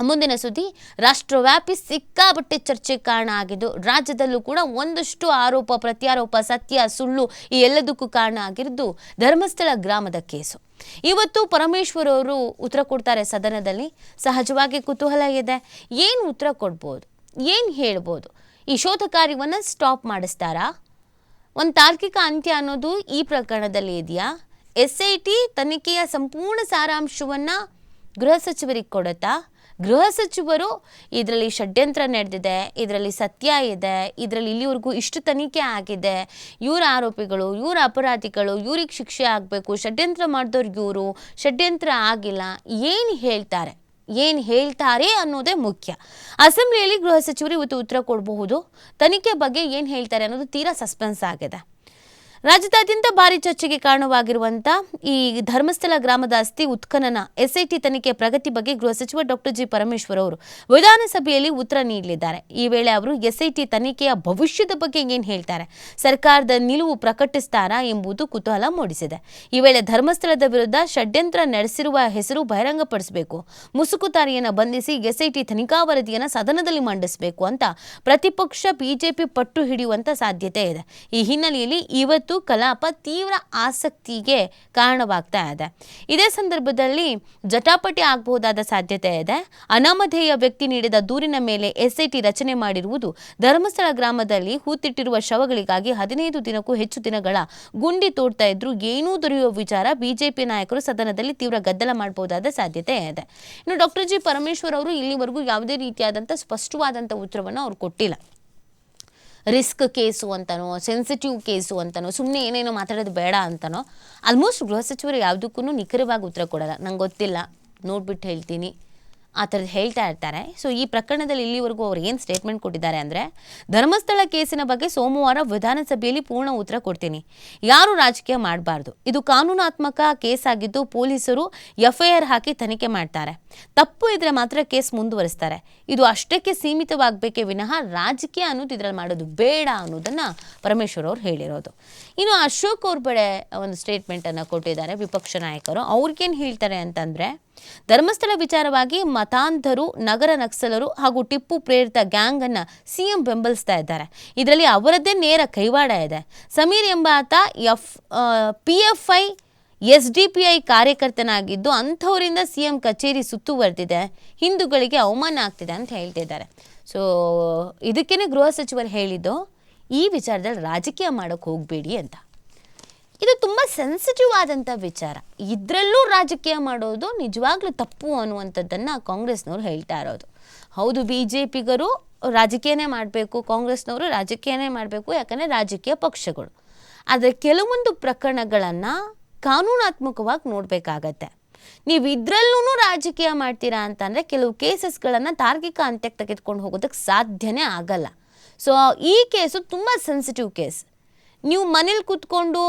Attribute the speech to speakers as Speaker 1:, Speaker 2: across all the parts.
Speaker 1: ಮುಂದಿನ ಸುದ್ದಿ, ರಾಷ್ಟ್ರವ್ಯಾಪಿ ಸಿಕ್ಕಾಪಟ್ಟೆ ಚರ್ಚೆ ಕಾರಣ ಆಗಿದ್ದು, ರಾಜ್ಯದಲ್ಲೂ ಕೂಡ ಒಂದಷ್ಟು ಆರೋಪ, ಪ್ರತ್ಯಾರೋಪ, ಸತ್ಯ, ಸುಳ್ಳು ಈ ಎಲ್ಲದಕ್ಕೂ ಕಾರಣ ಆಗಿರೋದು ಧರ್ಮಸ್ಥಳ ಗ್ರಾಮದ ಕೇಸು. ಇವತ್ತು ಪರಮೇಶ್ವರ್ ಅವರು ಉತ್ತರ ಕೊಡ್ತಾರೆ ಸದನದಲ್ಲಿ. ಸಹಜವಾಗಿ ಕುತೂಹಲ ಇದೆ. ಏನು ಉತ್ತರ ಕೊಡ್ಬೋದು? ಏನು ಹೇಳ್ಬೋದು? ಈ ಶೋಧ ಕಾರ್ಯವನ್ನು ಸ್ಟಾಪ್ ಮಾಡಿಸ್ತಾರಾ? ಒಂದು ತಾರ್ಕಿಕ ಅಂತ್ಯ ಅನ್ನೋದು ಈ ಪ್ರಕರಣದಲ್ಲಿ ಇದೆಯಾ? ಎಸ್ ಐ ಟಿ ತನಿಖೆಯ ಸಂಪೂರ್ಣ ಸಾರಾಂಶವನ್ನು ಗೃಹ ಸಚಿವರಿಗೆ ಕೊಡುತ್ತಾ? ಗೃಹ ಸಚಿವರು ಇದರಲ್ಲಿ ಷಡ್ಯಂತ್ರ ನಡೆದಿದೆ, ಇದರಲ್ಲಿ ಸತ್ಯ ಇದೆ, ಇದರಲ್ಲಿ ಇಲ್ಲಿವರೆಗೂ ಇಷ್ಟು ತನಿಖೆ ಆಗಿದೆ. ಇವ್ರ ಆರೋಪಿಗಳು, ಇವ್ರ ಅಪರಾಧಿಗಳು, ಇವ್ರಿಗೆ ಶಿಕ್ಷೆ ಆಗಬೇಕು, ಷಡ್ಯಂತ್ರ ಮಾಡಿದವ್ರು ಇವರು ಷಡ್ಯಂತ್ರ ಆಗಿಲ್ಲ. ಏನು ಹೇಳ್ತಾರೆ? ಏನು ಹೇಳ್ತಾರೆ ಅನ್ನೋದೇ ಮುಖ್ಯ. ಅಸೆಂಬ್ಲಿಯಲ್ಲಿ ಗೃಹ ಸಚಿವರು ಇವತ್ತು ಉತ್ತರ ಕೊಡಬಹುದು. ತನಿಖೆ ಬಗ್ಗೆ ಏನು ಹೇಳ್ತಾರೆ ಅನ್ನೋದು ತೀರಾ ಸಸ್ಪೆನ್ಸ್ ಆಗಿದೆ. ರಾಜ್ಯದಾದ್ಯಂತ ಭಾರಿ ಚರ್ಚೆಗೆ ಕಾರಣವಾಗಿರುವಂಥ ಈ ಧರ್ಮಸ್ಥಳ ಗ್ರಾಮದ ಅಸ್ಥಿ ಉತ್ಖನನ ಎಸ್ಐಟಿ ತನಿಖೆ ಪ್ರಗತಿ ಬಗ್ಗೆ ಗೃಹ ಸಚಿವ ಡಾಕ್ಟರ್ ಜಿ ಪರಮೇಶ್ವರ್ ಅವರು ವಿಧಾನಸಭೆಯಲ್ಲಿ ಉತ್ತರ ನೀಡಲಿದ್ದಾರೆ. ಈ ವೇಳೆ ಅವರು ಎಸ್ಐಟಿ ತನಿಖೆಯ ಭವಿಷ್ಯದ ಬಗ್ಗೆ ಏನು ಹೇಳ್ತಾರೆ? ಸರ್ಕಾರದ ನಿಲುವು ಪ್ರಕಟಿಸ್ತಾರಾ ಎಂಬುದು ಕುತೂಹಲ ಮೂಡಿಸಿದೆ. ಈ ವೇಳೆ ಧರ್ಮಸ್ಥಳದ ವಿರುದ್ಧ ಷಡ್ಯಂತ್ರ ನಡೆಸಿರುವ ಹೆಸರು ಬಹಿರಂಗಪಡಿಸಬೇಕು. ಮುಸುಕುತಾರಿಯನ್ನು ಬಂಧಿಸಿ ಎಸ್ಐಟಿ ತನಿಖಾ ವರದಿಯನ್ನು ಸದನದಲ್ಲಿ ಮಂಡಿಸಬೇಕು ಅಂತ ಪ್ರತಿಪಕ್ಷ ಬಿಜೆಪಿ ಪಟ್ಟು ಹಿಡಿಯುವಂತ ಸಾಧ್ಯತೆ ಇದೆ. ಈ ಹಿನ್ನೆಲೆಯಲ್ಲಿ ಇವತ್ತು ಕಲಾಪ ತೀವ್ರ ಆಸಕ್ತಿಗೆ ಕಾರಣವಾಗ್ತಾ ಇದೆ. ಇದೇ ಸಂದರ್ಭದಲ್ಲಿ ಜಟಾಪಟಿ ಆಗಬಹುದಾದ ಸಾಧ್ಯತೆ ಇದೆ. ಅನಾಮಧೇಯ ವ್ಯಕ್ತಿ ನೀಡಿದ ದೂರಿನ ಮೇಲೆ ಎಸ್ಐಟಿ ರಚನೆ ಮಾಡಿರುವುದು ಧರ್ಮಸ್ಥಳ ಗ್ರಾಮದಲ್ಲಿ ಹೂತಿಟ್ಟಿರುವ ಶವಗಳಿಗಾಗಿ ಹದಿನೈದು ದಿನಕ್ಕೂ ಹೆಚ್ಚು ದಿನಗಳ ಗುಂಡಿ ತೋಡ್ತಾ ಇದ್ರು ಏನೂ ದೊರೆಯುವ ವಿಚಾರ ಬಿಜೆಪಿ ನಾಯಕರು ಸದನದಲ್ಲಿ ತೀವ್ರ ಗದ್ದಲ ಮಾಡಬಹುದಾದ ಸಾಧ್ಯತೆ ಇದೆ. ಇನ್ನು ಡಾಕ್ಟರ್ ಜಿ ಪರಮೇಶ್ವರ್ ಅವರು ಇಲ್ಲಿವರೆಗೂ ಯಾವುದೇ ರೀತಿಯಾದಂಥ ಸ್ಪಷ್ಟವಾದಂಥ ಉತ್ತರವನ್ನು ಅವರು ಕೊಟ್ಟಿಲ್ಲ. ರಿಸ್ಕ್ ಕೇಸು ಅಂತನೋ, ಸೆನ್ಸಿಟಿವ್ ಕೇಸು ಅಂತನೋ ಸುಮ್ಮನೆ ಏನೇನೋ ಮಾತಾಡೋದು ಬೇಡ ಅಂತನೋ ಆಲ್ಮೋಸ್ಟ್ ಗೃಹ ಸಚಿವರು ಯಾವುದಕ್ಕೂ ನಿಖರವಾಗಿ ಉತ್ತರ ಕೊಡಲ್ಲ. ನಂಗೆ ಗೊತ್ತಿಲ್ಲ. ನೋಡ್ಬಿಟ್ಟು ಹೇಳ್ತೀನಿ. ಆ ಥರದ್ದು ಹೇಳ್ತಾ ಇರ್ತಾರೆ. ಸೊ ಈ ಪ್ರಕರಣದಲ್ಲಿ ಇಲ್ಲಿವರೆಗೂ ಅವ್ರು ಏನು ಸ್ಟೇಟ್ಮೆಂಟ್ ಕೊಟ್ಟಿದ್ದಾರೆ ಅಂದರೆ, ಧರ್ಮಸ್ಥಳ ಕೇಸಿನ ಬಗ್ಗೆ ಸೋಮವಾರ ವಿಧಾನಸಭೆಯಲ್ಲಿ ಪೂರ್ಣ ಉತ್ತರ ಕೊಡ್ತೀನಿ. ಯಾರು ರಾಜಕೀಯ ಮಾಡಬಾರ್ದು? ಇದು ಕಾನೂನಾತ್ಮಕ ಕೇಸ್ ಆಗಿದ್ದು ಪೊಲೀಸರು ಎಫ್ ಐ ಆರ್ ಹಾಕಿ ತನಿಖೆ ಮಾಡ್ತಾರೆ. ತಪ್ಪು ಇದ್ರೆ ಮಾತ್ರ ಕೇಸ್ ಮುಂದುವರಿಸ್ತಾರೆ. ಇದು ಅಷ್ಟಕ್ಕೆ ಸೀಮಿತವಾಗಬೇಕೇ ವಿನಃ ರಾಜಕೀಯ ಅನ್ನೋದು ಇದರಲ್ಲಿ ಮಾಡೋದು ಬೇಡ ಅನ್ನೋದನ್ನು ಪರಮೇಶ್ವರ್ ಅವರು ಹೇಳಿರೋದು. ಇನ್ನು ಅಶೋಕ್ ಅವ್ರ ಬಡೆ ಒಂದು ಸ್ಟೇಟ್ಮೆಂಟನ್ನು ಕೊಟ್ಟಿದ್ದಾರೆ ವಿಪಕ್ಷ ನಾಯಕರು. ಅವ್ರಿಗೇನು ಹೇಳ್ತಾರೆ ಅಂತಂದರೆ, ಧರ್ಮಸ್ಥಳ ವಿಚಾರವಾಗಿ ಮತಾಂಧರು, ನಗರ ನಕ್ಸಲರು ಹಾಗೂ ಟಿಪ್ಪು ಪ್ರೇರಿತ ಗ್ಯಾಂಗ್ ಅನ್ನ ಸಿಎಂ ಬೆಂಬಲಿಸ್ತಾ ಇದ್ದಾರೆ. ಇದರಲ್ಲಿ ಅವರದ್ದೇ ನೇರ ಕೈವಾಡ ಇದೆ. ಸಮೀರ್ ಎಂಬಾತ F P F I S D P I ಕಾರ್ಯಕರ್ತನಾಗಿದ್ದು ಅಂಥವರಿಂದ ಸಿ ಎಂ ಕಚೇರಿ ಸುತ್ತುವರೆದಿದೆ. ಹಿಂದೂಗಳಿಗೆ ಅವಮಾನ ಆಗ್ತಿದೆ ಅಂತ ಹೇಳ್ತಿದ್ದಾರೆ. ಸೊ ಇದಕ್ಕೇನೆ ಗೃಹ ಸಚಿವರು ಹೇಳಿದ್ದು, ಈ ವಿಚಾರದಲ್ಲಿ ರಾಜಕೀಯ ಮಾಡೋಕ್ಕೆ ಹೋಗಬೇಡಿ ಅಂತ. ಇದು ತುಂಬ ಸೆನ್ಸಿಟಿವ್ ಆದಂಥ ವಿಚಾರ. ಇದರಲ್ಲೂ ರಾಜಕೀಯ ಮಾಡೋದು ನಿಜವಾಗ್ಲೂ ತಪ್ಪು ಅನ್ನುವಂಥದ್ದನ್ನು ಕಾಂಗ್ರೆಸ್ನವ್ರು ಹೇಳ್ತಾ ಇರೋದು. ಹೌದು ಬಿ ಜೆ ಪಿಗರು ರಾಜಕೀಯನೇ ಮಾಡಬೇಕು, ಕಾಂಗ್ರೆಸ್ನವರು ರಾಜಕೀಯನೇ ಮಾಡಬೇಕು, ಯಾಕಂದರೆ ರಾಜಕೀಯ ಪಕ್ಷಗಳು. ಆದರೆ ಕೆಲವೊಂದು ಪ್ರಕರಣಗಳನ್ನು ಕಾನೂನಾತ್ಮಕವಾಗಿ ನೋಡಬೇಕಾಗತ್ತೆ. ನೀವು ಇದರಲ್ಲೂ ರಾಜಕೀಯ ಮಾಡ್ತೀರಾ ಅಂತಂದರೆ ಕೆಲವು ಕೇಸಸ್ಗಳನ್ನು ತಾರ್ಕಿಕ ಅಂತ್ಯಕ್ಕೆ ತೆಗೆದುಕೊಂಡು ಹೋಗೋದಕ್ಕೆ ಸಾಧ್ಯನೇ ಆಗಲ್ಲ. ಸೊ ಈ ಕೇಸು ತುಂಬ ಸೆನ್ಸಿಟಿವ್ ಕೇಸ್. ನೀವು ಮನೇಲಿ ಕೂತ್ಕೊಂಡು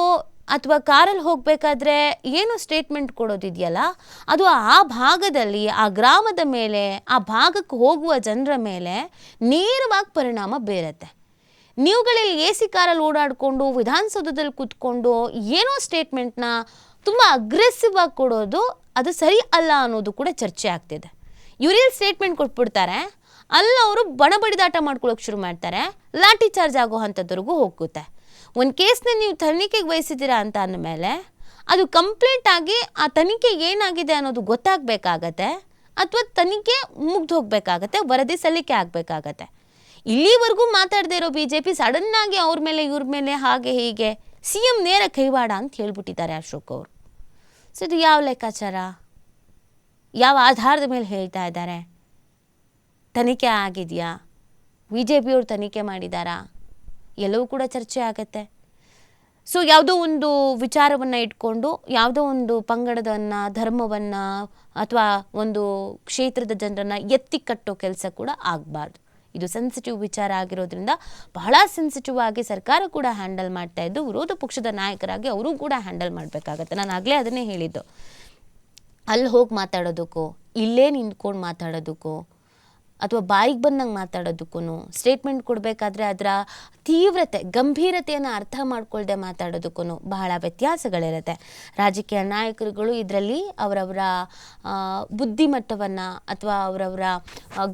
Speaker 1: ಅಥವಾ ಕಾರಲ್ಲಿ ಹೋಗಬೇಕಾದ್ರೆ ಏನು ಸ್ಟೇಟ್ಮೆಂಟ್ ಕೊಡೋದಿದೆಯಲ್ಲ, ಅದು ಆ ಭಾಗದಲ್ಲಿ, ಆ ಗ್ರಾಮದ ಮೇಲೆ, ಆ ಭಾಗಕ್ಕೆ ಹೋಗುವ ಜನರ ಮೇಲೆ ನೇರವಾಗಿ ಪರಿಣಾಮ ಬೀರುತ್ತೆ. ನೀವುಗಳಲ್ಲಿ ಎ ಸಿ ಕಾರಲ್ಲಿ ಓಡಾಡಿಕೊಂಡು ವಿಧಾನಸೌಧದಲ್ಲಿ ಕೂತ್ಕೊಂಡು ಏನೋ ಸ್ಟೇಟ್ಮೆಂಟ್ನ ತುಂಬ ಅಗ್ರೆಸಿವ್ ಆಗಿ ಕೊಡೋದು ಅದು ಸರಿ ಅಲ್ಲ ಅನ್ನೋದು ಕೂಡ ಚರ್ಚೆ ಆಗ್ತಿದೆ. ಇವ್ರೇನು ಸ್ಟೇಟ್ಮೆಂಟ್ ಕೊಟ್ಬಿಡ್ತಾರೆ? ಅಲ್ಲಿ ಅವರು ಬಣಬಡಿದಾಟ ಮಾಡ್ಕೊಳ್ಳೋಕೆ ಶುರು ಮಾಡ್ತಾರೆ. ಲಾಠಿ ಚಾರ್ಜ್ ಆಗೋ ಅಂಥದ್ರಿಗೂ ಹೋಗುತ್ತೆ. ಒಂದು ಕೇಸ್ನ ನೀವು ತನಿಖೆಗೆ ವಹಿಸಿದ್ದೀರಾ ಅಂತ ಅಂದಮೇಲೆ ಅದು ಕಂಪ್ಲೀಟ್ ಆಗಿ ಆ ತನಿಖೆ ಏನಾಗಿದೆ ಅನ್ನೋದು ಗೊತ್ತಾಗಬೇಕಾಗತ್ತೆ ಅಥವಾ ತನಿಖೆ ಮುಗ್ದು ಹೋಗಬೇಕಾಗತ್ತೆ ವರದಿ ಸಲ್ಲಿಕೆ ಆಗಬೇಕಾಗತ್ತೆ. ಇಲ್ಲಿವರೆಗೂ ಮಾತಾಡದೇ ಇರೋ ಬಿ ಜೆ ಪಿ ಸಡನ್ನಾಗಿ ಅವ್ರ ಮೇಲೆ, ಇವ್ರ ಮೇಲೆ ಹಾಗೆ ಹೀಗೆ ಸಿ ಎಂ ನೇರ ಕೈವಾಡ ಅಂತ ಹೇಳ್ಬಿಟ್ಟಿದ್ದಾರೆ ಅಶೋಕ್ ಅವರು. ಸೊ ಇದು ಯಾವ ಲೆಕ್ಕಾಚಾರ? ಯಾವ ಆಧಾರದ ಮೇಲೆ ಹೇಳ್ತಾ ಇದ್ದಾರೆ? ತನಿಖೆ ಆಗಿದೆಯಾ? ಬಿ ಜೆ ಪಿಯವ್ರು ತನಿಖೆ ಮಾಡಿದಾರಾ? ಎಲ್ಲವೂ ಕೂಡ ಚರ್ಚೆ ಆಗತ್ತೆ. ಸೊ ಯಾವುದೋ ಒಂದು ವಿಚಾರವನ್ನು ಇಟ್ಕೊಂಡು, ಯಾವುದೋ ಒಂದು ಪಂಗಡದನ್ನು, ಧರ್ಮವನ್ನು, ಅಥವಾ ಒಂದು ಕ್ಷೇತ್ರದ ಜನರನ್ನು ಎತ್ತಿ ಕಟ್ಟೋ ಕೆಲಸ ಕೂಡ ಆಗಬಾರ್ದು. ಇದು ಸೆನ್ಸಿಟಿವ್ ವಿಚಾರ ಆಗಿರೋದ್ರಿಂದ ಬಹಳ ಸೆನ್ಸಿಟಿವ್ ಆಗಿ ಸರ್ಕಾರ ಕೂಡ ಹ್ಯಾಂಡಲ್ ಮಾಡ್ತಾ ಇದ್ದು, ವಿರೋಧ ಪಕ್ಷದ ನಾಯಕರಾಗಿ ಅವರು ಕೂಡ ಹ್ಯಾಂಡಲ್ ಮಾಡಬೇಕಾಗತ್ತೆ. ನಾನು ಆಗಲೇ ಅದನ್ನೇ ಹೇಳಿದ್ದು. ಅಲ್ಲಿ ಹೋಗಿ ಮಾತಾಡೋದಕ್ಕೂ, ಇಲ್ಲೇ ನಿಂತ್ಕೊಂಡು ಮಾತಾಡೋದಕ್ಕೂ ಅಥವಾ ಬಾಯಿಗೆ ಬಂದಂಗೆ ಮಾತಾಡೋದಕ್ಕೂ ಸ್ಟೇಟ್ಮೆಂಟ್ ಕೊಡಬೇಕಾದ್ರೆ ಅದರ ತೀವ್ರತೆ, ಗಂಭೀರತೆಯನ್ನು ಅರ್ಥ ಮಾಡ್ಕೊಳ್ದೆ ಮಾತಾಡೋದಕ್ಕೂ ಬಹಳ ವ್ಯತ್ಯಾಸಗಳಿರುತ್ತೆ. ರಾಜಕೀಯ ನಾಯಕರುಗಳು ಇದರಲ್ಲಿ ಅವರವರ ಬುದ್ಧಿಮಟ್ಟವನ್ನು ಅಥವಾ ಅವರವರ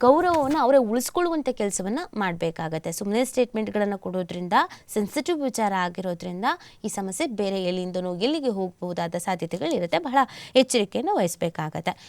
Speaker 1: ಗೌರವವನ್ನು ಅವರೇ ಉಳಿಸ್ಕೊಳ್ಳುವಂಥ ಕೆಲಸವನ್ನು ಮಾಡಬೇಕಾಗತ್ತೆ. ಸುಮ್ಮನೆ ಸ್ಟೇಟ್ಮೆಂಟ್ಗಳನ್ನು ಕೊಡೋದ್ರಿಂದ ಸೆನ್ಸಿಟಿವ್ ವಿಚಾರ ಆಗಿರೋದ್ರಿಂದ ಈ ಸಮಸ್ಯೆ ಬೇರೆ ಎಲ್ಲಿಂದನೋ ಎಲ್ಲಿಗೆ ಹೋಗಬಹುದಾದ ಸಾಧ್ಯತೆಗಳಿರುತ್ತೆ. ಬಹಳ ಎಚ್ಚರಿಕೆಯನ್ನು ವಹಿಸಬೇಕಾಗತ್ತೆ.